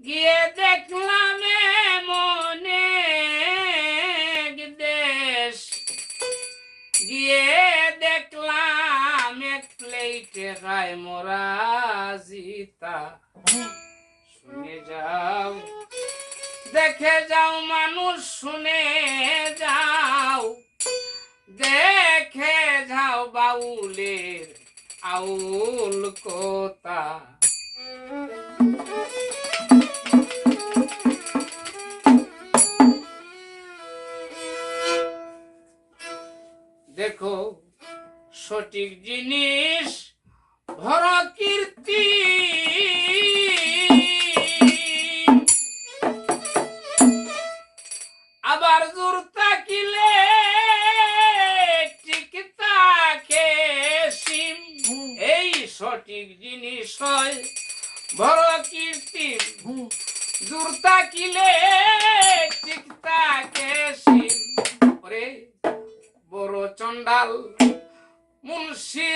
গিয়ে দেখলাম মনে দেশ। গিয়ে দেখলাম এক প্লেটে রায় মোরা জিতা। শুনে যাও, দেখে যাও মানুষ, শুনে যাও। দেখে যাও বাউলের আউল কোতা আবার জোর থাকিলে ঠিক তাকে এই সঠিক জিনিস হয় বড় কীর্তি জোর থাকিলে ঠিক তাকে বড় চন্ডাল মুন্সি